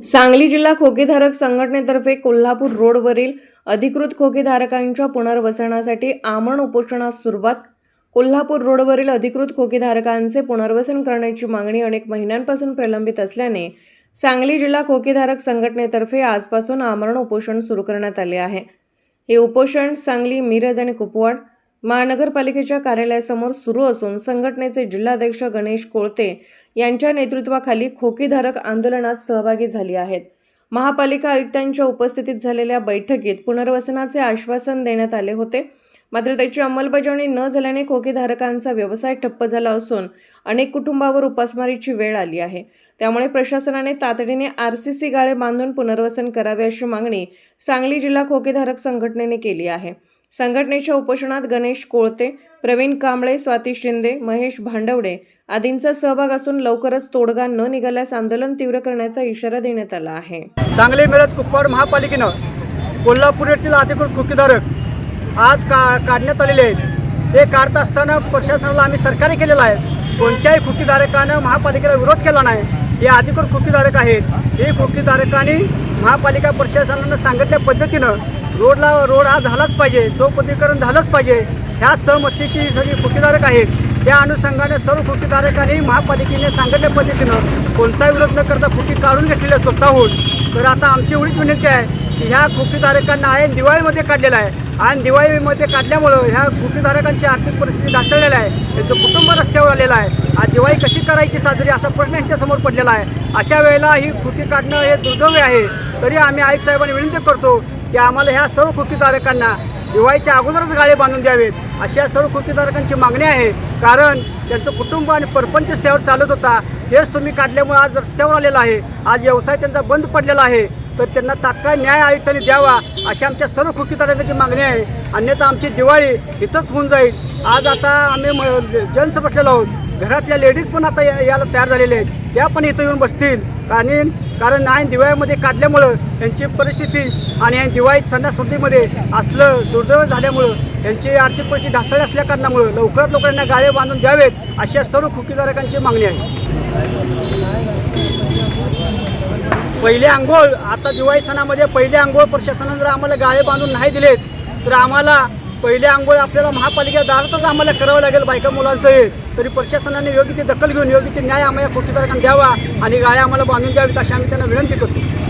सांगली जिल्हा खोकेधारक संघटनेतर्फे कोल्हापूर रोडवरील अधिकृत खोकेधारकांच्या पुनर्वसनासाठी आमरण उपोषणास सुरुवात. कोल्हापूर रोडवरील अधिकृत खोकेधारकांचे पुनर्वसन करण्याची मागणी अनेक महिन्यांपासून प्रलंबित असल्याने सांगली जिल्हा खोकेधारक संघटनेतर्फे आजपासून आमरण उपोषण सुरू करण्यात आले आहे. हे उपोषण सांगली मिरज आणि कुपवाड महानगरपालिकेच्या कार्यालयासमोर सुरू असून संघटनेचे जिल्हाध्यक्ष गणेश कोळते यांच्या नेतृत्वाखाली खोकीधारक आंदोलनात सहभागी झाली आहेत. महापालिका आयुक्तांच्या उपस्थितीत झालेल्या बैठकीत पुनर्वसनाचे आश्वासन देण्यात आले होते. मात्र त्याची अंमलबजावणी न झाल्याने खोकीधारकांचा व्यवसाय ठप्प झाला असून अनेक कुटुंबावर उपासमारीची वेळ आली आहे. त्यामुळे प्रशासनाने तातडीने आर सी सी गाळे बांधून पुनर्वसन करावे अशी मागणी सांगली जिल्हा खोकेधारक संघटनेने केली आहे. संघटनेच्या उपोषणात गणेश कोळते प्रवीण कांबळे स्वाती शिंदे महेश भांडवडे आदींचा सहभाग असून लवकरच तोडगा न निघाल्यास आंदोलन तीव्र करण्याचा इशारा देण्यात आला आहे. सांगली मिरज कुपवाड महापालिकेनं कोल्हापूर येथील अधिकृत खुकीधारक आज का काढण्यात आलेले आहेत. ते काढत असताना प्रशासनाला आम्ही सरकारी केलेलं आहे. कोणत्याही खुकीधारकानं महापालिकेला विरोध केला नाही. हे अधिकृत खोकीधारक आहेत. हे खोकीधारकांनी महापालिका प्रशासनानं सांगितल्या पद्धतीनं रोडला रोड हा झालाच पाहिजे चौपदीकरण झालंच पाहिजे. ह्या सहमतीशी ही सगळी खोकीधारक आहेत. त्या अनुषंगाने सर्व खोकीधारकांनी महापालिकेने सांगितल्या पद्धतीनं कोणताही विरोध न करता खोकी काढून घेतलेल्या स्वतःहून. तर आता आमची एवढीच विनंती आहे की ह्या खोकीधारकांना आहे दिवाळीमध्ये काढलेला आहे. आणि दिवाळीमध्ये काढल्यामुळं ह्या कृतीधारकांची आर्थिक परिस्थिती ढासळलेली आहे. त्यांचं कुटुंब रस्त्यावर आलेलं आहे. आज दिवाळी कशी करायची साजरी असा प्रश्न यांच्यासमोर पडलेला आहे. अशा वेळेला ही कृती काढणं हे दुर्दैवी आहे. तरी आम्ही आयुक्त साहेबांनी विनंती करतो की आम्हाला ह्या सर्व कृतीधारकांना दिवाळीच्या अगोदरच गाळे बांधून द्यावेत. अशा सर्व कृतीधारकांची मागणी आहे. कारण त्यांचं कुटुंब आणि परपंच रस्त्यावर चालत होता. हेच तुम्ही काढल्यामुळे आज रस्त्यावर आलेला आहे. आज व्यवसाय त्यांचा बंद पडलेला आहे. तर त्यांना तात्काळ न्याय आयुक्तांनी द्यावा अशी आमच्या सर्व खुकीदारांची मागणी आहे. अन्यथा आमची दिवाळी इथंच होऊन जाईल. आज आता आम्ही म- बसलेलो आहोत घरातल्या लेडीज पण आता या- याला तयार झालेल्या आहेत. त्या पण इथं येऊन बसतील. आणि कारण नाही दिवाळीमध्ये काढल्यामुळं यांची परिस्थिती आणि या दिवाळीत सणासुदीमध्ये असलं दुर्दैव झाल्यामुळं यांची आर्थिक परिस्थिती ढासळली असल्या कारणामुळं लवकरात यांना गाळे बांधून द्यावेत अशा सर्व खुकीदारकांची मागणी आहे. पहिले आंघोळ आता दिवाळी सणामध्ये पहिले आंघोळ प्रशासनानं जर आम्हाला गाळे बांधून नाही दिलेत तर आम्हाला पहिले आंघोळ आपल्याला महापालिका दारातच आम्हाला करावं लागेल बायका मुलांचंही तरी प्रशासनाने योग्य ती दखल घेऊन योग्य ती न्याय आम्हाला खोटीदारकांना द्यावा आणि गाळे आम्हाला बांधून द्यावीत अशी आम्ही त्यांना विनंती करतो.